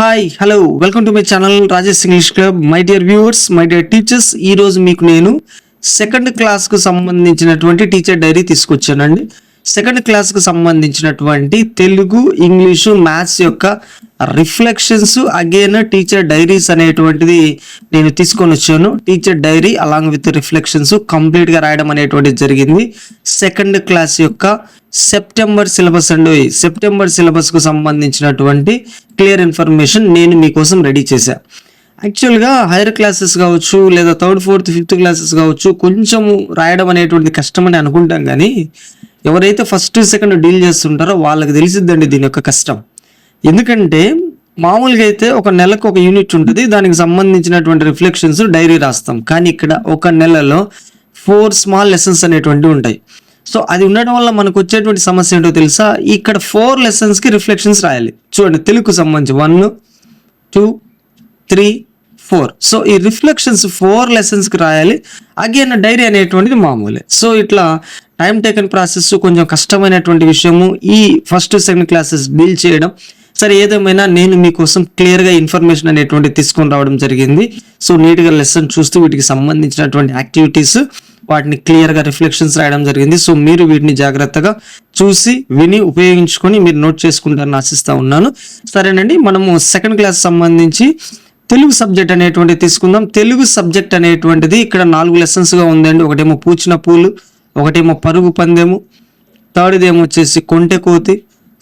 Hi hello welcome to my channel Rajesh English club my dear viewers my dear teachers ఈ రోజు మీకు నేను second క్లాస్కు సంబంధించినటువంటి టీచర్ డైరీ తీసుకొచ్చానండి. సెకండ్ క్లాస్కు సంబంధించినటువంటి తెలుగు ఇంగ్లీషు మ్యాథ్స్ యొక్క రిఫ్లెక్షన్స్ అగైన్ టీచర్ డైరీస్ అనేటువంటిది నేను తీసుకొని వచ్చాను. Teacher diary along with reflections కంప్లీట్గా రాయడం అనేటువంటిది జరిగింది. సెకండ్ క్లాస్ యొక్క సెప్టెంబర్ సిలబస్ అండి. సెప్టెంబర్ సిలబస్కు సంబంధించినటువంటి క్లియర్ ఇన్ఫర్మేషన్ నేను మీకోసం రెడీ చేశాను యాక్చువల్గా హైయర్ క్లాసెస్ కావచ్చు లేదా థర్డ్ ఫోర్త్ ఫిఫ్త్ క్లాసెస్ కావచ్చు కొంచెము రాయడం అనేటువంటి కష్టమని అనుకుంటాం కానీ ఎవరైతే ఫస్ట్ సెకండ్ డీల్ చేస్తుంటారో వాళ్ళకి తెలిసిద్దండి దీని యొక్క కష్టం. ఎందుకంటే మామూలుగా అయితే ఒక నెలకు ఒక యూనిట్ ఉంటుంది. దానికి సంబంధించినటువంటి రిఫ్లెక్షన్స్ డైరీ రాస్తాం. కానీ ఇక్కడ ఒక నెలలో ఫోర్ స్మాల్ లెసన్స్ అనేటువంటివి ఉంటాయి. సో అది ఉండడం వల్ల మనకు వచ్చేటువంటి సమస్య ఏంటో తెలుసా? ఇక్కడ ఫోర్ లెసన్స్కి రిఫ్లెక్షన్స్ రాయాలి. చూడండి తెలుగుకు సంబంధించి one two three four. So ఈ రిఫ్లెక్షన్స్ ఫోర్ లెసన్స్కి రాయాలి. అగైన్ డైరీ అనేటువంటిది మామూలే. సో ఇట్లా టైం టేకన్ ప్రాసెస్ కొంచెం కష్టమైనటువంటి విషయము. ఈ ఫస్ట్ సెకండ్ క్లాసెస్ డీల్ చేయడం సరే ఏదేమైనా నేను మీకోసం క్లియర్గా ఇన్ఫర్మేషన్ అనేటువంటి తీసుకొని రావడం జరిగింది. సో నీట్గా లెసన్ చూస్తూ వీటికి సంబంధించినటువంటి యాక్టివిటీస్ వాటిని క్లియర్గా రిఫ్లెక్షన్స్ రాయడం జరిగింది. సో మీరు వీటిని జాగ్రత్తగా చూసి విని ఉపయోగించుకొని మీరు నోట్ చేసుకుంటారని ఆశిస్తూ ఉన్నాను. సరేనండి మనము సెకండ్ క్లాస్ సంబంధించి తెలుగు సబ్జెక్ట్ అనేటువంటి తీసుకుందాం. తెలుగు సబ్జెక్ట్ అనేటువంటిది ఇక్కడ నాలుగు లెసన్స్గా ఉందండి. ఒకటేమో పూచిన పూలు ఒకటేమో పరుగు పందెము థర్డ్ది ఏమో వచ్చేసి కొంటె కోతి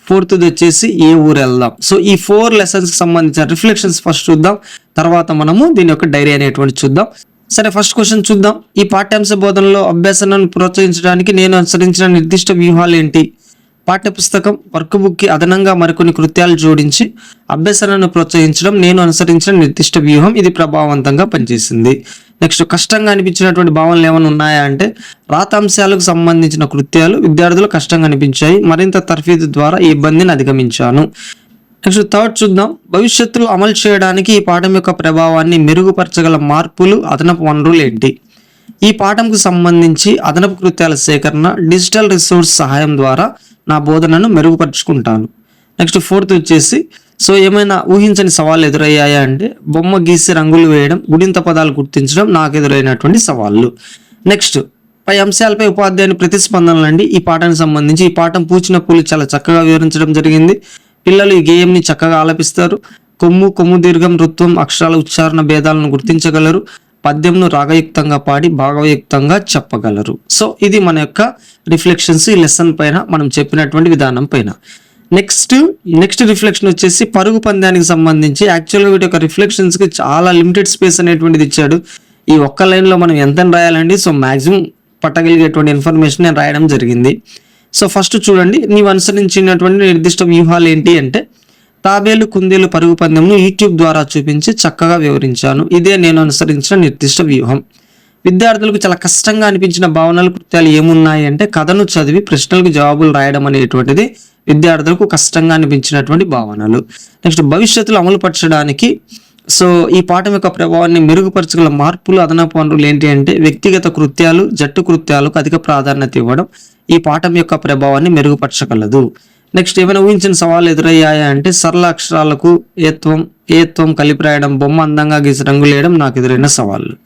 ఫోర్త్ది వచ్చేసి ఏ ఊరు వెళ్దాం సో ఈ ఫోర్ లెసన్స్కి సంబంధించిన రిఫ్లెక్షన్స్ ఫస్ట్ చూద్దాం. తర్వాత మనము దీని యొక్క డైరీ అనేటువంటి చూద్దాం. సరే ఫస్ట్ క్వశ్చన్ చూద్దాం. ఈ పాఠ్యాంశ బోధనలో అభ్యాసాన్ని ప్రోత్సహించడానికి నేను అనుసరించిన నిర్దిష్ట వ్యూహాలు ఏంటి? పాఠ్యపుస్తకం వర్క్ బుక్కి అదనంగా మరికొన్ని కృత్యాలు జోడించి అభ్యసనను ప్రోత్సహించడం నేను అనుసరించిన నిర్దిష్ట వ్యూహం ఇది ప్రభావవంతంగా పనిచేసింది. నెక్స్ట్ కష్టంగా అనిపించినటువంటి భావనలు ఏమైనా ఉన్నాయా అంటే రాతాంశాలకు సంబంధించిన కృత్యాలు విద్యార్థులు కష్టంగా అనిపించాయి. మరింత తర్ఫీదు ద్వారా ఈ ఇబ్బందిని అధిగమించాను. నెక్స్ట్ థర్డ్ చూద్దాం. భవిష్యత్తులో అమలు చేయడానికి ఈ పాఠం యొక్క ప్రభావాన్ని మెరుగుపరచగల మార్పులు అదనపు వనరులు ఏంటి? ఈ పాఠంకు సంబంధించి అదనపు కృత్యాల సేకరణ డిజిటల్ రిసోర్స్ సహాయం ద్వారా నా బోధనను మెరుగుపరుచుకుంటాను. నెక్స్ట్ ఫోర్త్ వచ్చేసి సో ఏమైనా ఊహించని సవాళ్ళు ఎదురయ్యాయా అంటే బొమ్మ గీసి రంగులు వేయడం గుడింత పదాలు గుర్తించడం నాకు ఎదురైనటువంటి సవాళ్ళు. నెక్స్ట్ పై అంశాలపై ఉపాధ్యాయుని ప్రతిస్పందనలు అండి. ఈ పాఠానికి సంబంధించి ఈ పాఠం పూచిన పూలు చాలా చక్కగా వివరించడం జరిగింది. పిల్లలు ఈ గేయంని చక్కగా ఆలపిస్తారు. కొమ్ము కొమ్ము దీర్ఘం రుత్వం అక్షరాల ఉచ్చారణ భేదాలను గుర్తించగలరు. పద్యంను రాగయుక్తంగా పాడి భాగవయుక్తంగా చెప్పగలరు. సో ఇది మన యొక్క రిఫ్లెక్షన్స్ ఈ లెసన్ పైన మనం చెప్పినటువంటి విధానం పైన. నెక్స్ట్ నెక్స్ట్ రిఫ్లెక్షన్ వచ్చేసి పరుగు పందానికి సంబంధించి యాక్చువల్గా వీటి యొక్క రిఫ్లెక్షన్స్కి చాలా లిమిటెడ్ స్పేస్ అనేటువంటిది ఇచ్చాడు. ఈ ఒక్క లైన్లో మనం ఎంత రాయాలండి? సో మ్యాక్సిమం పట్టగలిగేటువంటి ఇన్ఫర్మేషన్ నేను రాయడం జరిగింది. సో ఫస్ట్ చూడండి నీవు అనుసరించినటువంటి నిర్దిష్ట వ్యూహాలు ఏంటి అంటే తాబేలు కుందేలు పరుగు పందెంను యూట్యూబ్ ద్వారా చూపించి చక్కగా వివరించాను. ఇదే నేను అనుసరించిన నిర్దిష్ట వ్యూహం. విద్యార్థులకు చాలా కష్టంగా అనిపించిన భావనలు కృత్యాలు ఏమున్నాయి అంటే కథను చదివి ప్రశ్నలకు జవాబులు రాయడం అనేటువంటిది విద్యార్థులకు కష్టంగా అనిపించినటువంటి భావనలు. నెక్స్ట్ భవిష్యత్తులో అమలుపరచడానికి సో ఈ పాఠం యొక్క ప్రభావాన్ని మెరుగుపరచగల మార్పులు అదనపు వనరులు ఏంటి అంటే వ్యక్తిగత కృత్యాలు జట్టు కృత్యాలకు అధిక ప్రాధాన్యత ఇవ్వడం ఈ పాఠం యొక్క ప్రభావాన్ని మెరుగుపరచగలదు. నెక్స్ట్ ఏమైనా ఊహించిన సవాళ్ళు ఎదురయ్యాయా అంటే సరళ అక్షరాలకు ఏత్వం ఏత్వం కలిపి రాయడం బొమ్మ అందంగా గీసి రంగులు వేయడం నాకు ఎదురైన సవాళ్ళు.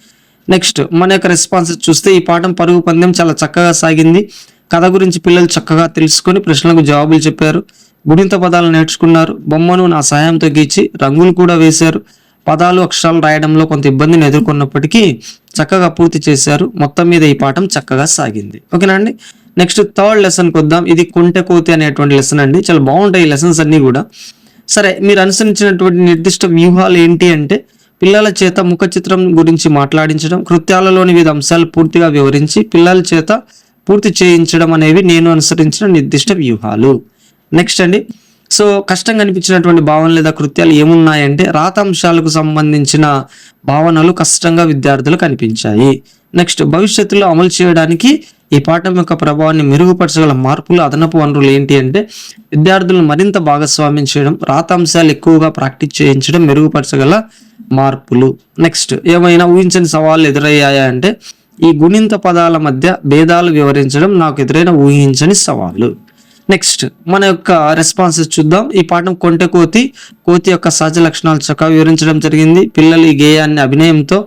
నెక్స్ట్ మన యొక్క రెస్పాన్స్ చూస్తే ఈ పాఠం పరుగు పందెం చాలా చక్కగా సాగింది. కథ గురించి పిల్లలు చక్కగా తెలుసుకొని ప్రశ్నలకు జవాబులు చెప్పారు. గుణిత పదాలు నేర్చుకున్నారు. బొమ్మను నా సహాయంతో గీచి రంగులు కూడా వేశారు. పదాలు అక్షరాలు రాయడంలో కొంత ఇబ్బందిని ఎదుర్కొన్నప్పటికీ చక్కగా పూర్తి చేశారు. మొత్తం మీద ఈ పాఠం చక్కగా సాగింది. ఓకేనా అండి? నెక్స్ట్ థర్డ్ లెసన్కి వద్దాం ఇది కుంటె కోతి అనేటువంటి లెసన్ అండి. చాలా బాగుంటాయి ఈ లెసన్స్ అన్నీ కూడా. సరే మీరు అనుసరించినటువంటి నిర్దిష్ట వ్యూహాలు ఏంటి అంటే పిల్లల చేత ముఖ చిత్రం గురించి మాట్లాడించడం కృత్యాలలోని వివిధ అంశాలు పూర్తిగా వివరించి పిల్లల చేత పూర్తి చేయించడం అనేవి నేను అనుసరించిన నిర్దిష్ట వ్యూహాలు. నెక్స్ట్ అండి. సో కష్టంగా అనిపించినటువంటి భావన లేదా కృత్యాలు ఏమున్నాయంటే రాతాంశాలకు సంబంధించిన భావనలు కష్టంగా విద్యార్థులకు కనిపించాయి. నెక్స్ట్ భవిష్యత్తులో అమలు చేయడానికి ఈ పాఠం యొక్క ప్రభావాన్ని మెరుగుపరచగల మార్పులు అదనపు వనరులు ఏంటి అంటే విద్యార్థులను మరింత భాగస్వామ్యం చేయడం రాతాంశాలు ఎక్కువగా ప్రాక్టీస్ చేయించడం మెరుగుపరచగల మార్పులు. నెక్స్ట్ ఏమైనా ఊహించని సవాళ్ళు ఎదురయ్యాయా అంటే ఈ గుణింత పదాల మధ్య భేదాలు వివరించడం నాకు ఎదురైన ఊహించని సవాళ్ళు నెక్స్ట్ మన యొక్క రెస్పాన్సెస్ చూద్దాం. ఈ పాఠం కొంటె కోతి కోతి యొక్క సహజ లక్షణాలు చక్కగా వివరించడం జరిగింది. పిల్లలు ఈ గేయాన్ని అభినయంతో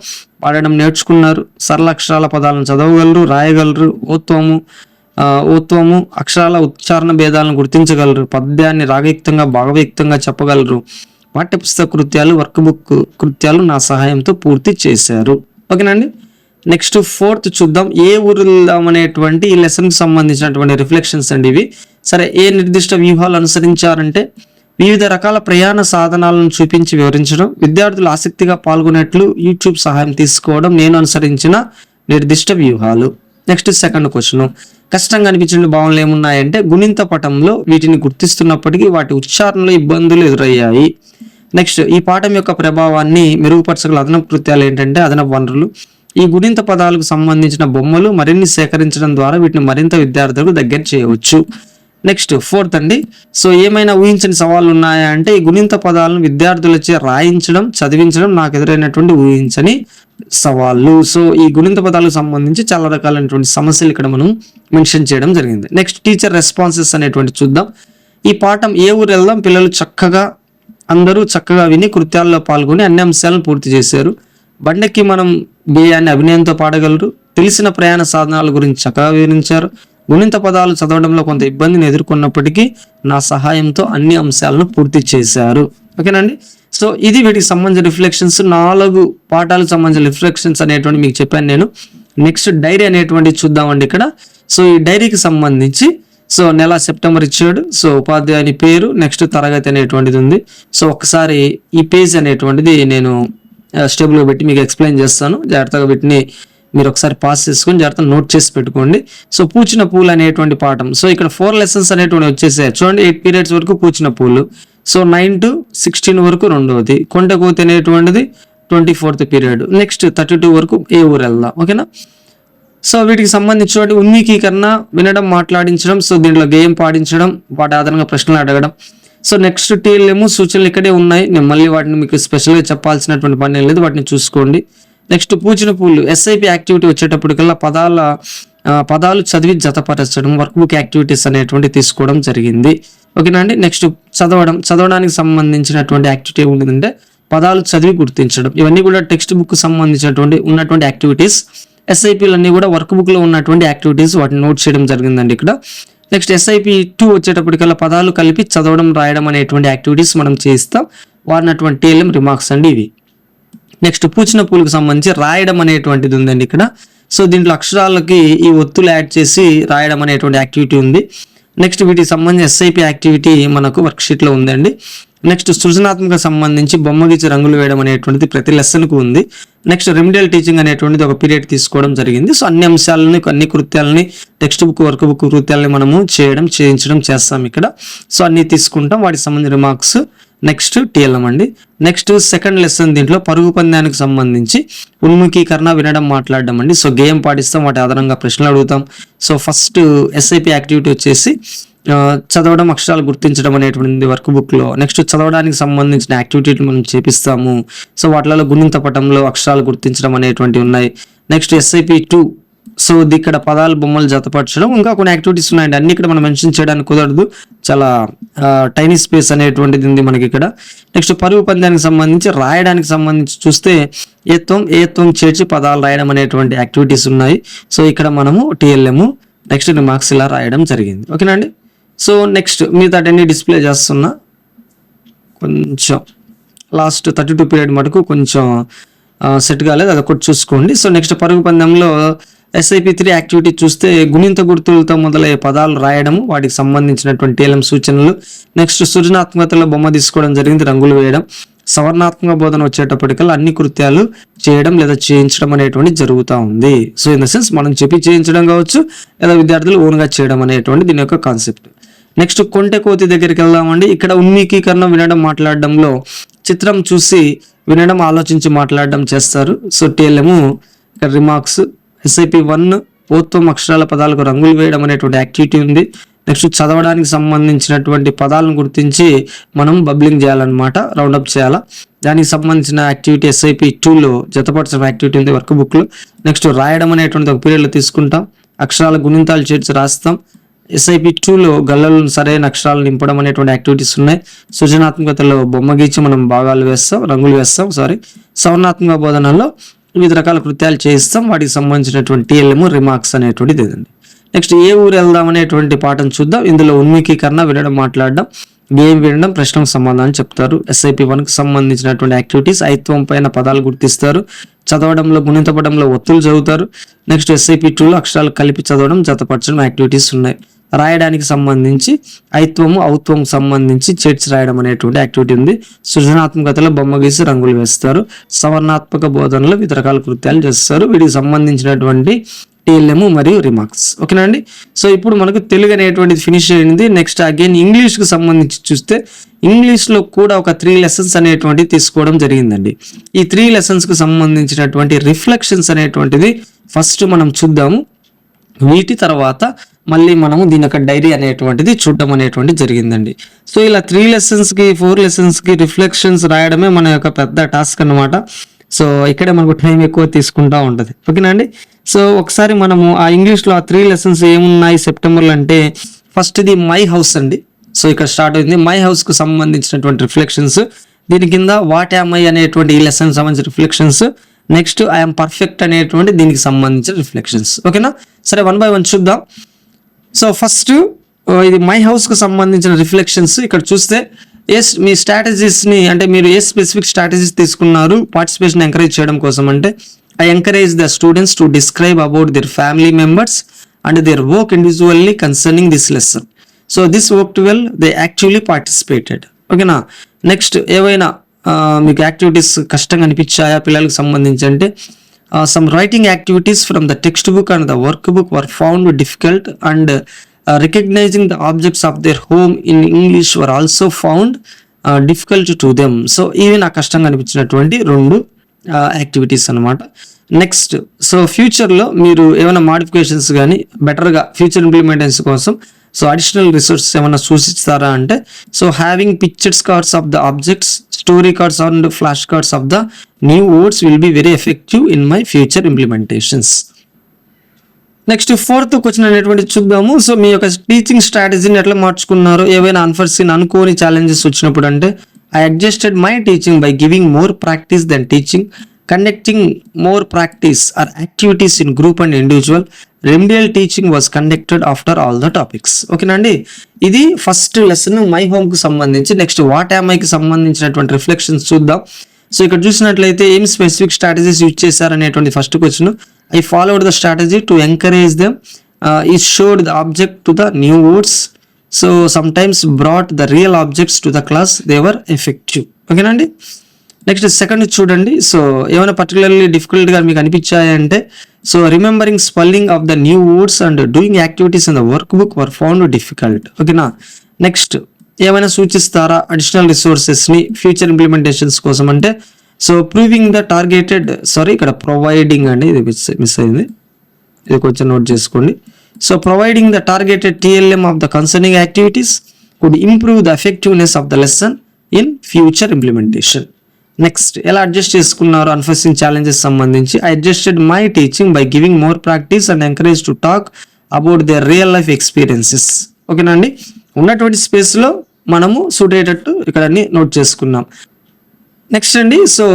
పాడడం నేర్చుకున్నారు. సరళ అక్షరాల పదాలను చదవగలరు రాయగలరు. ఓత్వము ఓత్వము అక్షరాల ఉచ్చారణ భేదాలను గుర్తించగలరు. పద్యాన్ని రాగయుక్తంగా భాగవయుక్తంగా చెప్పగలరు. పాఠ్యపుస్తక కృత్యాలు వర్క్ బుక్ కృత్యాలు నా సహాయంతో పూర్తి చేశారు. ఓకేనండి నెక్స్ట్ ఫోర్త్ చూద్దాం. ఏ ఊరు వెళ్దాం అనేటువంటి ఈ లెసన్కి సంబంధించినటువంటి రిఫ్లెక్షన్స్ అండి ఇవి. సరే ఏ నిర్దిష్ట వ్యూహాలు అనుసరించారంటే వివిధ రకాల ప్రయాణ సాధనాలను చూపించి వివరించడం విద్యార్థులు ఆసక్తిగా పాల్గొనేట్లు యూట్యూబ్ సహాయం తీసుకోవడం నేను అనుసరించిన నిర్దిష్ట వ్యూహాలు. Next second question. కష్టంగా అనిపించిన భావనలు ఏమున్నాయంటే గుణింత పటంలో వీటిని గుర్తిస్తున్నప్పటికీ వాటి ఉచ్చారణలో ఇబ్బందులు ఎదురయ్యాయి. నెక్స్ట్ ఈ పాఠం యొక్క ప్రభావాన్ని మెరుగుపరచగల అదనపు కృత్యాలు ఏంటంటే అదనపు వనరులు. ఈ గుణింత పదాలకు సంబంధించిన బొమ్మలు మరిన్ని సేకరించడం ద్వారా వీటిని మరింత విద్యార్థులకు దగ్గర చేయవచ్చు. నెక్స్ట్ ఫోర్త్ అండి. సో ఏమైనా ఊహించని సవాళ్ళు ఉన్నాయా అంటే ఈ గుణింత పదాలను విద్యార్థులచే రాయించడం చదివించడం నాకు ఎదురైనటువంటి ఊహించని సవాళ్ళు. సో ఈ గుణింత పదాలకు సంబంధించి చాలా రకాలైనటువంటి సమస్యలు ఇక్కడ మనం మెన్షన్ చేయడం జరిగింది. నెక్స్ట్ టీచర్ రెస్పాన్సెస్ అనేటువంటి చూద్దాం. ఈ పాఠం ఏ ఊరు వెళ్దాం? పిల్లలు చక్కగా అందరూ చక్కగా విని కృత్యాల్లో పాల్గొని అన్ని అంశాలను పూర్తి చేశారు. బండెక్కి మనం బేయాన్ని అభినయంతో పాడగలరు. తెలిసిన ప్రయాణ సాధనాల గురించి చక్కగా వివరించారు. గుణింత పదాలు చదవడంలో కొంత ఇబ్బందిని ఎదుర్కొన్నప్పటికీ నా సహాయంతో అన్ని అంశాలను పూర్తి చేశారు. ఓకేనండి? సో ఇది వీటికి సంబంధించిన రిఫ్లెక్షన్స్. నాలుగు పాఠాలకు సంబంధించిన రిఫ్లెక్షన్స్ అనేటువంటి మీకు చెప్పాను నేను. నెక్స్ట్ డైరీ అనేటువంటి చూద్దామండి ఇక్కడ. సో ఈ డైరీకి సంబంధించి సో నెల సెప్టెంబర్ ఇచ్చాడు. సో ఉపాధ్యాయుని పేరు నెక్స్ట్ తరగతి అనేటువంటిది ఉంది. సో ఒకసారి ఈ పేజ్ అనేటువంటిది నేను స్టేబుల్గా పెట్టి మీకు ఎక్స్ప్లెయిన్ చేస్తాను. జాగ్రత్తగా వీటిని మీరు ఒకసారి పాస్ చేసుకొని జాగ్రత్తగా నోట్ చేసి పెట్టుకోండి. సో పూచిన పూలు అనేటువంటి పాఠం. సో ఇక్కడ ఫోర్ లెసన్స్ అనేటువంటి వచ్చేసాయి. చూడండి ఎయిట్ పీరియడ్స్ వరకు పూచిన పూలు. సో నైన్ టు సిక్స్టీన్ వరకు రెండవది. కొండ కోతి అనేటువంటిది twenty fourth period next thirty two వరకు ఏ ఊరు వెళ్దాం. ఓకేనా? సో వీటికి సంబంధించిన ఉన్నికీకరణ వినడం మాట్లాడించడం సో దీంట్లో గేయం పాడించడం వాటి ఆధారంగా ప్రశ్నలు అడగడం. సో నెక్స్ట్ టీఎల్ఏమో సూచనలు ఇక్కడే ఉన్నాయి. నేను మళ్ళీ వాటిని మీకు స్పెషల్గా చెప్పాల్సినటువంటి పని లేదు. వాటిని చూసుకోండి. నెక్స్ట్ పూచిన పూలు ఎస్ఐపి యాక్టివిటీ వచ్చేటప్పటికల్లా పదాల పదాలు చదివి జతపరచడం వర్క్ బుక్ యాక్టివిటీస్ అనేటువంటి తీసుకోవడం జరిగింది. ఓకేనా అండి? నెక్స్ట్ చదవడం చదవడానికి సంబంధించినటువంటి యాక్టివిటీ ఉంటుందంటే పదాలు చదివి గుర్తించడం. ఇవన్నీ కూడా టెక్స్ట్ బుక్ సంబంధించినటువంటి ఉన్నటువంటి యాక్టివిటీస్ ఎస్ఐపీలు అన్నీ కూడా వర్క్ బుక్లో ఉన్నటువంటి యాక్టివిటీస్ వాటిని నోట్ చేయడం జరిగిందండి ఇక్కడ. నెక్స్ట్ ఎస్ఐపి టూ వచ్చేటప్పటికల్లా పదాలు కలిపి చదవడం రాయడం అనేటువంటి యాక్టివిటీస్ మనం చేస్తాం వాడినటువంటి టీఎల్ఎం రిమార్క్స్ అండి ఇవి. నెక్స్ట్ పూచిన పూలకు సంబంధించి రాయడం అనేటువంటిది ఉందండి ఇక్కడ. సో దీంట్లో అక్షరాలకి ఈ ఒత్తులు యాడ్ చేసి రాయడం అనేటువంటి యాక్టివిటీ ఉంది. నెక్స్ట్ వీటికి సంబంధించి ఎస్ఐపి యాక్టివిటీ మనకు వర్క్షీట్లో ఉందండి. నెక్స్ట్ సృజనాత్మక సంబంధించి బొమ్మ గీచి రంగులు వేయడం అనేటువంటిది ప్రతి లెసన్కు ఉంది. నెక్స్ట్ రెమిడియల్ టీచింగ్ అనేటువంటిది ఒక పీరియడ్ తీసుకోవడం జరిగింది. సో అన్ని అంశాలని అన్ని కృత్యాలని టెక్స్ట్ బుక్ వర్క్ బుక్ కృత్యాలని మనము చేయడం చేయించడం చేస్తాం ఇక్కడ. సో అన్ని తీసుకుంటాం. వాటికి సంబంధించిన రిమార్క్స్ నెక్స్ట్ టీఎల్ఎం అండి. నెక్స్ట్ సెకండ్ లెసన్ దీంట్లో పరుగు పందానికి సంబంధించి ఉన్ముఖీకరణ వినడం మాట్లాడడం అండి. సో గేమ్ పాటిస్తాం వాటి ఆధారంగా ప్రశ్నలు అడుగుతాం. సో ఫస్ట్ ఎస్ఐపి యాక్టివిటీ వచ్చేసి చదవడం అక్షరాలు గుర్తించడం అనేటువంటి వర్క్ బుక్లో. నెక్స్ట్ చదవడానికి సంబంధించిన యాక్టివిటీలు మనం చేపిస్తాము. సో వాటిలో గుణింత పటంలో అక్షరాలు గుర్తించడం అనేటువంటివి ఉన్నాయి. నెక్స్ట్ ఎస్ఐపి టూ సో ఇది ఇక్కడ పదాలు బొమ్మలు జతపరచడం ఇంకా కొన్ని యాక్టివిటీస్ ఉన్నాయండి అన్ని ఇక్కడ మనం మెన్షన్ చేయడానికి కుదరదు. చాలా టైనీ స్పేస్ అనేటువంటిది ఉంది మనకి ఇక్కడ. నెక్స్ట్ పరుగు పందానికి సంబంధించి రాయడానికి సంబంధించి చూస్తే ఏత్వం ఏత్వం చేర్చి పదాలు రాయడం అనేటువంటి యాక్టివిటీస్ ఉన్నాయి. సో ఇక్కడ మనము టిఎల్ఎం నెక్స్ట్ రిమార్క్స్ ఇలా రాయడం జరిగింది. ఓకేనండి సో నెక్స్ట్ మిగతా అన్ని డిస్ప్లే చేస్తున్నా. కొంచెం లాస్ట్ థర్టీ టూ పీరియడ్ మటుకు కొంచెం సెట్ కాలేదు. అది ఒకటి చూసుకోండి. సో నెక్స్ట్ పరుగు పందెంలో ఎస్ఐపి త్రీ యాక్టివిటీ చూస్తే గుణింత గుర్తులతో మొదలయ్యే పదాలు రాయడము వాటికి సంబంధించినటువంటి ఏలం సూచనలు నెక్స్ట్ సృజనాత్మకతలో బొమ్మ తీసుకోవడం జరిగింది రంగులు వేయడం సవర్ణాత్మక బోధన వచ్చేటప్పటికల్లా అన్ని కృత్యాలు చేయడం లేదా చేయించడం అనేటువంటి జరుగుతూ ఉంది. సో ఇన్ ద సెన్స్ మనం చెప్పి చేయించడం కావచ్చు లేదా విద్యార్థులు ఓన్గా చేయడం అనేటువంటి దీని యొక్క కాన్సెప్ట్ నెక్స్ట్ కొంటె కోతి దగ్గరికి వెళ్దామండి. ఇక్కడ ఉన్మీకీకరణ వినడం మాట్లాడడంలో చిత్రం చూసి వినడం ఆలోచించి మాట్లాడడం చేస్తారు. సో టీఎల్ఎము ఇక్కడ రిమార్క్స్ ఎస్ఐపి వన్ ఓత్వం అక్షరాల పదాలకు రంగులు వేయడం అనేటువంటి యాక్టివిటీ ఉంది. నెక్స్ట్ చదవడానికి సంబంధించినటువంటి పదాలను గుర్తించి మనం బబ్లింగ్ చేయాలన్నమాట రౌండప్ చేయాలా. దానికి సంబంధించిన యాక్టివిటీ ఎస్ఐపి టూలో జతపరచడం యాక్టివిటీ ఉంది వర్క్ బుక్లో నెక్స్ట్ రాయడం అనేటువంటి ఒక పీరియడ్లో తీసుకుంటాం. అక్షరాల గుణింతాలు చేర్చి రాస్తాం. ఎస్ఐపి టూలో గల్లలను సరైన అక్షరాలు నింపడం అనేటువంటి యాక్టివిటీస్ ఉన్నాయి. సృజనాత్మకతలో బొమ్మ గీచి మనం భాగాలు వేస్తాం రంగులు వేస్తాం సారీ సవర్ణాత్మక బోధనలో వివిధ రకాల కృత్యాలు చేయిస్తాం. వాటికి సంబంధించినటువంటి టీఎల్ఎం రిమార్క్స్ అనేటువంటిది ఇదండి. నెక్స్ట్ ఏ ఊరు వెళ్దాం అనేటువంటి పాఠం చూద్దాం. ఇందులో ఉన్మీకీకరణ వినడం మాట్లాడడం గేమ్ వినడం ప్రశ్నకు సమాధానం చెప్తారు. ఎస్ఐపి వన్కి సంబంధించినటువంటి యాక్టివిటీస్ ఐత్వం పైన పదాలు గుర్తిస్తారు. చదవడంలో గుణితపడంలో ఒత్తులు చదువుతారు నెక్స్ట్ ఎస్ఐపి టూలో అక్షరాలు కలిపి చదవడం జతపరచడం యాక్టివిటీస్ ఉన్నాయి. రాయడానికి సంబంధించి ఐత్వము ఔత్వం సంబంధించి చేర్చి రాయడం అనేటువంటి యాక్టివిటీ ఉంది. సృజనాత్మకతలో బొమ్మ గీసి రంగులు వేస్తారు. సవర్ణాత్మక బోధనలో వివిధ రకాల కృత్యాలు చేస్తారు. వీటికి సంబంధించినటువంటి టీఎల్ఎం మరియు రిమార్క్స్. ఓకేనా అండి? సో ఇప్పుడు మనకు తెలుగు అనేటువంటిది ఫినిష్ అయింది. నెక్స్ట్ అగైన్ ఇంగ్లీష్కి సంబంధించి చూస్తే ఇంగ్లీష్లో కూడా ఒక త్రీ లెసన్స్ అనేటువంటివి తీసుకోవడం జరిగిందండి. ఈ త్రీ లెసన్స్కి సంబంధించినటువంటి రిఫ్లెక్షన్స్ అనేటువంటిది ఫస్ట్ మనం చూద్దాము. వీటి తర్వాత మళ్ళీ మనము దీని యొక్క డైరీ అనేటువంటిది చూడడం అనేటువంటి జరిగిందండి. సో ఇలా త్రీ లెసన్స్కి ఫోర్ లెసన్స్కి రిఫ్లెక్షన్స్ రాయడమే మన యొక్క పెద్ద టాస్క్ అన్నమాట. సో ఇక్కడే మనకు టైం ఎక్కువ తీసుకుంటా ఉంటుంది. ఓకేనా అండి? సో ఒకసారి మనము ఆ ఇంగ్లీష్లో ఆ త్రీ లెసన్స్ ఏమున్నాయి సెప్టెంబర్లో అంటే ఫస్ట్ది మై హౌస్ అండి. సో ఇక్కడ స్టార్ట్ అయింది. మై హౌస్కు సంబంధించినటువంటి రిఫ్లెక్షన్స్ దీని కింద వాట్ యామ్ ఐ అనేటువంటి ఈ లెసన్ సంబంధించిన రిఫ్లెక్షన్స్ నెక్స్ట్ ఐఎమ్ పర్ఫెక్ట్ అనేటువంటి దీనికి సంబంధించిన రిఫ్లెక్షన్స్ ఓకేనా సరే వన్ బై వన్ చూద్దాం. సో ఫస్ట్ uh, ఇది మై హౌస్కి సంబంధించిన రిఫ్లెక్షన్స్ ఇక్కడ చూస్తే ఎస్ మీ స్ట్రాటజీస్ని అంటే మీరు ఏ స్పెసిఫిక్ స్ట్రాటజీస్ తీసుకున్నారు పార్టిసిపేషన్ ఎంకరేజ్ చేయడం కోసం అంటే I encourage the students to describe about their family members and their work individually concerning this lesson so this work well they actually participated ఓకేనా నెక్స్ట్ ఏవైనా మీకు యాక్టివిటీస్ కష్టంగా అనిపించాయా పిల్లలకు సంబంధించి అంటే some writing activities from the text book and the work book were found difficult and recognizing the objects of their home in English were also found difficult to them so ఇవి నాకు కష్టంగా అనిపించినటువంటి రెండు activities అన్నమాట. Next so ఫ్యూచర్లో మీరు ఏమైనా modifications కానీ బెటర్గా ఫ్యూచర్ ఇంప్లిమెంటేషన్ కోసం సో అడిషనల్ రిసోర్సెస్ ఏమైనా సూచిస్తారా అంటే so having pictures cards of the objects story cards and flash cards of the new words will be very effective in my future implementations next fourth question అనేటువంటి చూద్దాము. So మీ యొక్క teaching స్ట్రాటజీని ఎట్లా మార్చుకున్నారు? ఏవైనా అన్ఫర్సీన్ అనుకోని ఛాలెంజెస్ వచ్చినప్పుడు అంటే I adjusted my teaching by giving more practice then teaching conducting more practice or activities in group and individual remedial teaching was conducted after all the topics ఓకేనండి ఇది ఫస్ట్ లెసన్ మై హోమ్కి సంబంధించి next వాట్కి సంబంధించినటువంటి reflections చూద్దాం. So ఇక్కడ చూసినట్లయితే ఏం specific strategies use చేశారనేటువంటి first question I followed the strategy to encourage them ఈ showed the object to the new words so some times brought the real objects to the class they were effective ఓకేనండి next second చూడండి. So ఏమైనా particularly డిఫికల్ట్గా మీకు అనిపించాయంటే so remembering spelling of the new words and doing activities in the work book were found difficult ఓకేనా next ఏమైనా సూచిస్తారా additional రిసోర్సెస్ని future implementations కోసం అంటే so proving the targeted sorry ఇక్కడ ప్రొవైడింగ్ అండి ఇది మిస్ మిస్ అయింది. ఇది కొంచెం నోట్ చేసుకోండి. So providing the targeted TLM of the concerning activities could improve the effectiveness of the lesson in future implementation next ఎలా అడ్జస్ట్ చేసుకున్నారు అన్ఫోర్సింగ్ ఛాలెంజెస్ సంబంధించి? I adjusted my teaching by giving more practice and encourage to talk about the real life experiences ఓకేనండి ఉన్నటువంటి స్పేస్లో మనము suit అయ్యేటట్టు ఇక్కడ అన్ని నోట్ చేసుకున్నాం. నెక్స్ట్ అండి సో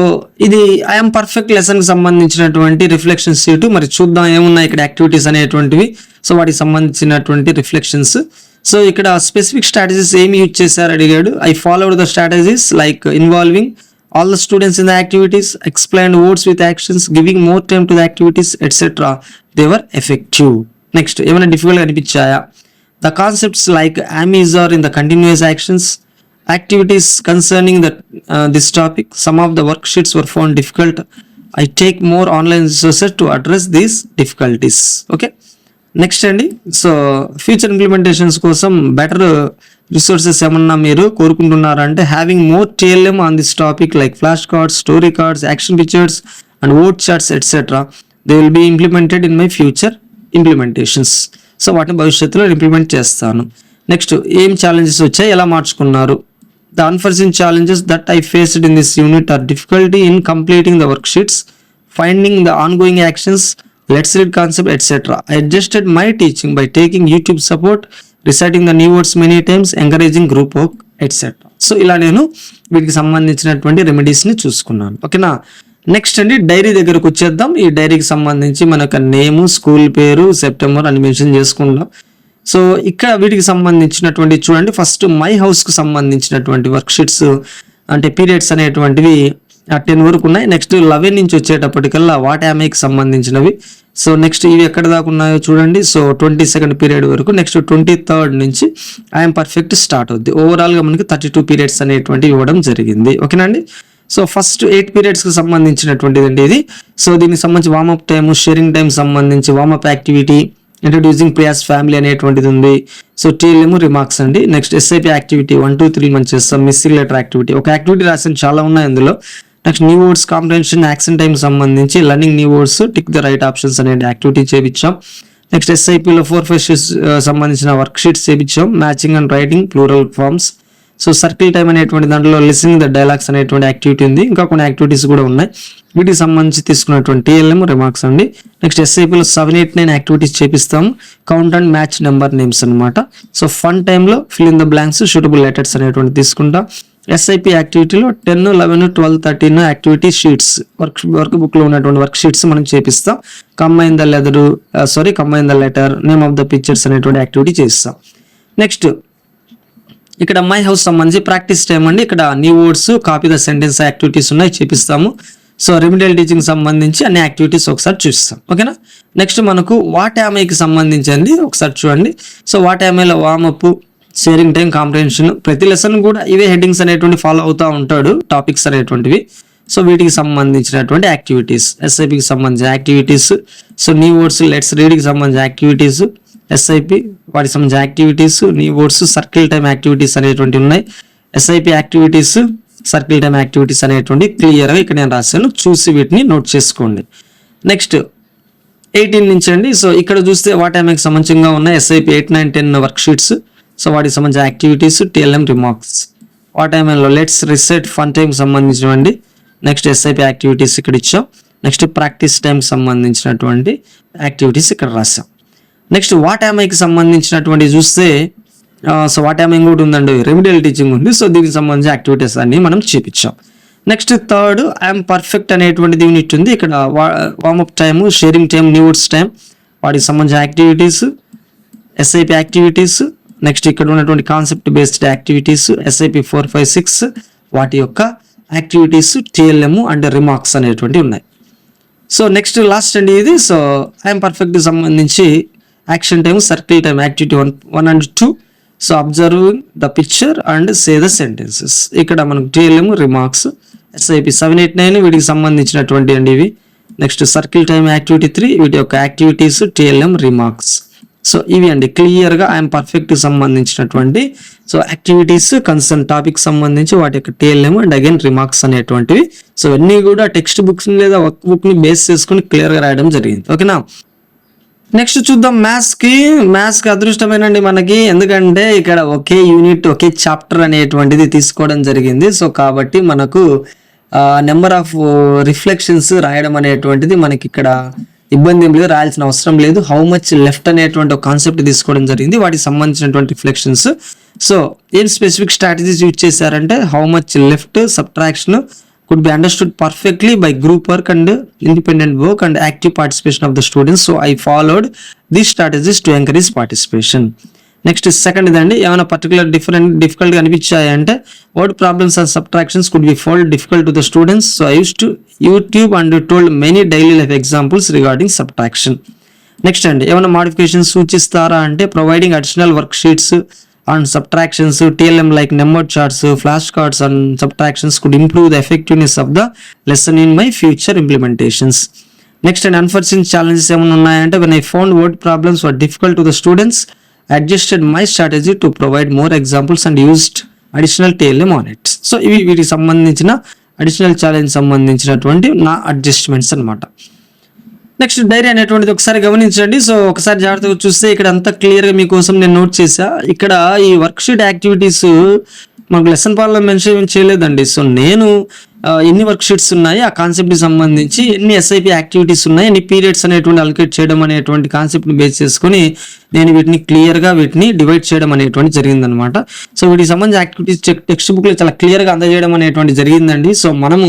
ఇది ఐఎమ్ పర్ఫెక్ట్ లెసన్కి సంబంధించినటువంటి రిఫ్లెక్షన్ షీట్ మరి చూద్దాం ఏమున్నాయి ఇక్కడ యాక్టివిటీస్ అనేటువంటివి. సో వాటికి సంబంధించినటువంటి రిఫ్లెక్షన్స్ సో ఇక్కడ స్పెసిఫిక్ స్ట్రాటజీస్ ఏమి యూజ్ చేశారు అడిగాడు? I followed the strategies like involving all the students in the activities explain words with actions giving more time to the activities etcetera they were effective next ఏమైనా difficult అనిపించాయా the concepts like am is are in the continuous actions activities concerning that uh, this topic some of the worksheets were found difficult i take more online resources to address these difficulties okay next అండి so future implementations కోసం better resources ఏమన్నా మీరు కోరుకుంటున్నారంటే having more TLM on this topic like flash cards story cards action pictures and word charts etcetera they will be implemented in my future implementations so వాటిని భవిష్యత్తులో implement చేస్తాను. Next ఏం challenges వచ్చాయి ఎలా మార్చుకున్నారు? The unforeseen challenges that I faced in this unit are difficulty in completing the work sheets finding the on going actions let's read concept etcetera I adjusted my teaching by taking YouTube support reciting the new words many times encouraging group work etcetera so ఇలా నేను వీటికి సంబంధించినటువంటి రెమెడీస్ని చూసుకున్నాను. ఓకేనా next అండి dairy దగ్గరకు వచ్చేద్దాం. ఈ డైరీకి సంబంధించి మన యొక్క నేము స్కూల్ పేరు సెప్టెంబర్ అని మెన్షన్ చేసుకుందాం. సో ఇక్కడ వీటికి సంబంధించినటువంటి చూడండి ఫస్ట్ మై హౌస్కు సంబంధించినటువంటి వర్క్షీట్స్ అంటే పీరియడ్స్ అనేటువంటివి టెన్ వరకు ఉన్నాయి. నెక్స్ట్ లెవెన్ నుంచి వచ్చేటప్పటికల్లా వాట్ యామేకి సంబంధించినవి? సో నెక్స్ట్ ఇవి ఎక్కడ దాకా ఉన్నాయో చూడండి. సో ట్వంటీ సెకండ్ పీరియడ్ వరకు నెక్స్ట్ ట్వంటీ థర్డ్ నుంచి ఐఎమ్ పర్ఫెక్ట్ స్టార్ట్ అవుద్ది. ఓవరాల్గా మనకి థర్టీ టూ పీరియడ్స్ అనేటువంటివి ఇవ్వడం జరిగింది. ఓకేనండి సో ఫస్ట్ ఎయిట్ పీరియడ్స్కి సంబంధించినటువంటిది అండి ఇది. సో దీనికి సంబంధించి warm up time sharing time సంబంధించి warm up activity introducing Priya's family అనేటువంటిది ఉంది. సో టీఎల్ఎం రిమార్క్స్ అండి. Next SIP activity one two three మనం చేస్తాం. మిస్సింగ్ లెటర్ యాక్టివిటీ ఒక యాక్టివిటీ రాసిన చాలా ఉన్నాయి అందులో. Next new words comprehension action time సంబంధించి learning new words tick the right options అనే యాక్టివిటీ చేపించాం. నెక్స్ట్ ఎస్ఐపిలో ఫోర్ ఫైవ్ సంబంధించిన work sheets చేపించాం. Matching and writing plural forms. So circle time అనేటువంటి దాంట్లో లిసనింగ్ ద డైలాగ్స్ అనేటువంటి యాక్టివిటీ ఉంది. ఇంకా కొన్ని యాక్టివిటీస్ కూడా ఉన్నాయి. వీటికి సంబంధించి తీసుకున్నటువంటి టీఎల్ఎం రిమార్క్స్ అండి. నెక్స్ట్ ఎస్ఐపిలో సెవెన్ ఎయిట్ నైన్ యాక్టివిటీస్ చేపిస్తాం. Count and match number names అనమాట సో ఫన్ టైంలో fill in the blanks suitable letters అనేటువంటి తీసుకుంటాం. SIP యాక్టివిటీలో ten eleven twelve thirteen activity sheets work work బుక్లో ఉన్నటువంటి వర్క్ షీట్స్ మనం చేపిస్తాం. Combine the leather sorry combine the letter name of the pictures అనేటువంటి activity చేస్తాం. Next ఇక్కడ మై హౌస్ సంబంధించి ప్రాక్టీస్ టైం అండి. ఇక్కడ new words copy the sentence activities ఉన్నాయి చేపిస్తాము. సో రెమిడియల్ టీచింగ్ సంబంధించి అన్ని యాక్టివిటీస్ ఒకసారి చూస్తాం ఓకేనా నెక్స్ట్ మనకు వాట్ సంబంధించి అండి ఒకసారి చూడండి. So what warm up sharing time comprehension ప్రతి లెసన్ కూడా ఇవే హెడ్డింగ్స్ అనేటువంటి ఫాలో అవుతూ ఉంటాడు టాపిక్స్ అనేటువంటివి. సో వీటికి సంబంధించినటువంటి యాక్టివిటీస్ ఎస్ఐపికి సంబంధించిన activities so new words let's రీడ్కి సంబంధించిన యాక్టివిటీస్ ఎస్ఐపి వాటికి సంబంధించిన యాక్టివిటీస్ నీ వర్డ్స్ సర్కిల్ టైం యాక్టివిటీస్ అనేటువంటి ఉన్నాయి. SIP activities circle time activities అనేటువంటి క్లియర్గా ఇక్కడ నేను రాశాను. చూసి వీటిని నోట్ చేసుకోండి. నెక్స్ట్ ఎయిటీన్ నుంచి అండి. సో ఇక్కడ చూస్తే వాట్ ఎంకి సంబంధించిగా ఉన్న SIP eight nine ten work sheets so వాటికి సంబంధించిన యాక్టివిటీస్ టిఎల్ఎం రిమార్క్స్. వాట్ ఎంఎల్లో లెట్స్ రిసెట్ ఫన్ టైం సంబంధించినవండి. నెక్స్ట్ ఎస్ఐపి యాక్టివిటీస్ ఇక్కడ ఇచ్చాం. నెక్స్ట్ ప్రాక్టీస్ టైంకి సంబంధించినటువంటి యాక్టివిటీస్ ఇక్కడ రాసాం నెక్స్ట్ వాట్ ఎంఐకి సంబంధించినటువంటి చూస్తే సో వాట్ ఎంఐ ఇంకోటి ఉందండి. రెమిడియల్ టీచింగ్ ఉంది. సో దీనికి సంబంధించిన యాక్టివిటీస్ అన్ని మనం చూపించాం. నెక్స్ట్ థర్డ్ ఐఎమ్ పర్ఫెక్ట్ అనేటువంటిది యూనిట్ ఉంది. ఇక్కడ warm up time sharing time new words time వాటికి సంబంధించిన యాక్టివిటీస్ ఎస్ఐపి యాక్టివిటీస్ నెక్స్ట్ ఇక్కడ ఉన్నటువంటి concept based activities SIP four five six వాటి యొక్క యాక్టివిటీస్ టిఎల్ఎం అండ్ రిమార్క్స్ అనేటువంటివి ఉన్నాయి. సో నెక్స్ట్ లాస్ట్ అండి ఇది. సో ఐఎమ్ పర్ఫెక్ట్ సంబంధించి action time circle time activity one one and two so observing the picture and say the sentences ఇక్కడ మనకు TLM remarks SIP seven eight nine వీటికి సంబంధించినటువంటి అండి ఇవి. Next circle time activity three వీటి యొక్క activities TLM remarks so ఇవి అండి. క్లియర్గా ఐఎమ్ పర్ఫెక్ట్ సంబంధించినటువంటి సో యాక్టివిటీస్ కన్సర్న్ టాపిక్ సంబంధించి వాటి యొక్క టిఎల్ఎం అండ్ అగైన్ రిమార్క్స్ అనేటువంటివి. సో అన్నీ కూడా టెక్స్ట్ బుక్స్ లేదా వర్క్ బుక్ని బేస్ చేసుకుని క్లియర్గా రాయడం జరిగింది. ఓకేనా? నెక్స్ట్ చూద్దాం. మ్యాథ్స్కి మ్యాథ్స్కి అదృష్టమేనండి మనకి. ఎందుకంటే ఇక్కడ ఒకే యూనిట్ ఒకే చాప్టర్ అనేటువంటిది తీసుకోవడం జరిగింది. సో కాబట్టి మనకు నెంబర్ ఆఫ్ రిఫ్లెక్షన్స్ రాయడం అనేటువంటిది మనకి ఇక్కడ ఇబ్బంది ఏం లేదు రాయాల్సిన అవసరం లేదు. హౌ మచ్ లెఫ్ట్ అనేటువంటి ఒక కాన్సెప్ట్ తీసుకోవడం జరిగింది. వాటికి సంబంధించినటువంటి రిఫ్లెక్షన్స్ సో ఏం స్పెసిఫిక్ స్ట్రాటజీస్ యూజ్ చేశారంటే how much left subtraction could be understood perfectly by group work and independent work and active participation of the students so I followed these strategies to encourage participation next second ఇదండి. ఏమైనా particular different డిఫికల్ట్గా అనిపించాయి అంటే word problems and subtractions could be fold difficult to the students so I use to YouTube and told many daily life examples regarding subtraction next అండి. ఏమైనా modifications సూచిస్తారా అంటే providing additional work sheets and subtractions TLM like number charts flash cards and subtractions could improve the effectiveness of the lesson in my future implementations next and unfortunate challenges ఏమైనా ఉన్నాయంటే when I found word problems were difficult to the students adjusted my strategy to provide more examples and used additional TLM on it so ఇవి వీటికి సంబంధించిన additional challenge సంబంధించినటువంటి నా adjustments అనమాట next dairy అనేటువంటిది ఒకసారి గమనించండి. సో ఒకసారి జాగ్రత్తగా చూస్తే ఇక్కడ అంతా క్లియర్గా మీకోసం నేను నోట్ చేశా. ఇక్కడ ఈ వర్క్షీట్ యాక్టివిటీస్ మనకు లెసన్ పార్లో మెన్షన్ చేయలేదండి. సో నేను ఎన్ని వర్క్ షీట్స్ ఉన్నాయి? ఆ కాన్సెప్ట్కి సంబంధించి ఎన్ని ఎస్ఐపి యాక్టివిటీస్ ఉన్నాయి? ఎన్ని పీరియడ్స్ అనేటువంటి అలొకేట్ చేయడం అనేటువంటి కాన్సెప్ట్ని బేస్ చేసుకొని నేను వీటిని క్లియర్గా వీటిని డివైడ్ చేయడం అనేటువంటి జరిగిందనమాట సో వీటికి సంబంధించి యాక్టివిటీస్ టెక్స్ట్ బుక్లో చాలా క్లియర్గా అందజేయడం అనేటువంటి జరిగిందండి. సో మనము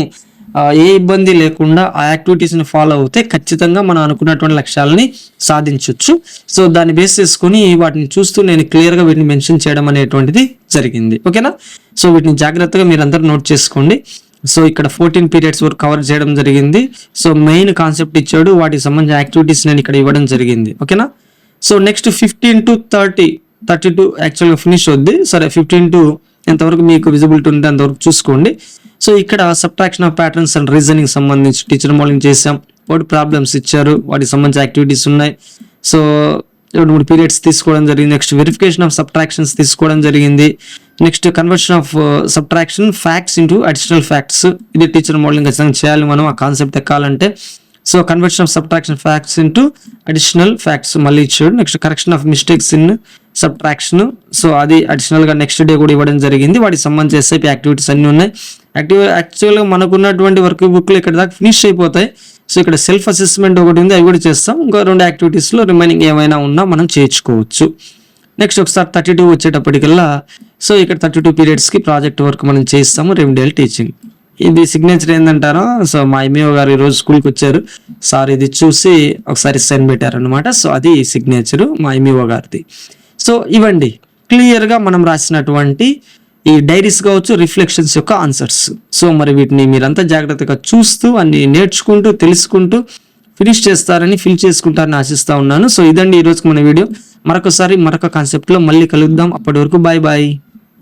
ఏ ఇబ్బంది లేకుండా ఆ యాక్టివిటీస్ని ఫాలో అవుతే ఖచ్చితంగా మనం అనుకున్నటువంటి లక్ష్యాలని సాధించవచ్చు సో దాన్ని బేస్ చేసుకొని వాటిని చూస్తూ నేను క్లియర్గా వీటిని మెన్షన్ చేయడం అనేటువంటిది జరిగింది. ఓకేనా సో వీటిని జాగ్రత్తగా మీరందరూ నోట్ చేసుకోండి. సో ఇక్కడ ఫోర్టీన్ పీరియడ్స్ వరకు కవర్ చేయడం జరిగింది. సో మెయిన్ కాన్సెప్ట్ ఇచ్చాడు వాటికి సంబంధించిన యాక్టివిటీస్ నేను ఇక్కడ ఇవ్వడం జరిగింది. ఓకేనా? So next fifteen to thirty thirty two యాక్చువల్గా ఫినిష్ అవుద్ది. సరే ఫిఫ్టీన్ టు ఎంతవరకు మీకు విజిబిలిటీ ఉంటే అంతవరకు చూసుకోండి. సో ఇక్కడ subtraction of patterns and reasoning సంబంధించి టీచర్ మోడలింగ్ చేసాం వాటి ప్రాబ్లమ్స్ ఇచ్చారు వాటికి సంబంధించిన యాక్టివిటీస్ ఉన్నాయి. సో రెండు మూడు పీరియడ్స్ తీసుకోవడం జరిగింది. నెక్స్ట్ వెరిఫికేషన్ ఆఫ్ సబ్ట్రాక్షన్స్ తీసుకోవడం జరిగింది. Next conversion of subtraction facts into additional facts ఇది టీచర్ మోడలింగ్ ఖచ్చితంగా చేయాలి మనం ఆ కాన్సెప్ట్ ఎక్కాలంటే. So conversion of subtraction facts into additional facts మళ్ళీ ఇచ్చాడు. Next correction of mistakes in subtraction so అది అడిషనల్గా నెక్స్ట్ డే కూడా ఇవ్వడం జరిగింది. వాటికి సంబంధించి ఎస్ఐపి యాక్టివిటీస్ అన్నీ ఉన్నాయి. యాక్టివ్ యాక్చువల్గా మనకున్నటువంటి వర్క్ బుక్లు ఇక్కడ దాకా ఫినిష్ అయిపోతాయి. సో ఇక్కడ సెల్ఫ్ అసెస్మెంట్ ఒకటి ఉంది. అవి కూడా చేస్తాం. ఇంకా రెండు యాక్టివిటీస్లో రిమైనింగ్ ఏమైనా ఉన్నా మనం చేర్చుకోవచ్చు. నెక్స్ట్ ఒకసారి థర్టీ టూ వచ్చేటప్పటికల్లా సో ఇక్కడ థర్టీ టూ పీరియడ్స్కి ప్రాజెక్ట్ వర్క్ మనం చేస్తాము. రెమిడియల్ టీచింగ్ ఇది సిగ్నేచర్ ఏంటంటారో సో మా ఎమ్మె గారు ఈరోజు స్కూల్కి వచ్చారు. సార్ ఇది చూసి ఒకసారి సైన్ పెట్టారనమాట సో అది సిగ్నేచరు మా ఎమ్మె గారిది. సో ఇవ్వండి. క్లియర్గా మనం రాసినటువంటి ఈ డైరీస్ కావచ్చు రిఫ్లెక్షన్స్ యొక్క ఆన్సర్స్. సో మరి వీటిని మీరంతా జాగ్రత్తగా చూస్తూ అన్ని నేర్చుకుంటూ తెలుసుకుంటూ ఫినిష్ చేస్తారని ఫిల్ చేసుకుంటారని ఆశిస్తూ ఉన్నాను. సో ఇదండి ఈరోజుకి మన వీడియో. మరొకసారి మరొక కాన్సెప్ట్లో మళ్ళీ కలుద్దాం. అప్పటి వరకు బాయ్ బాయ్.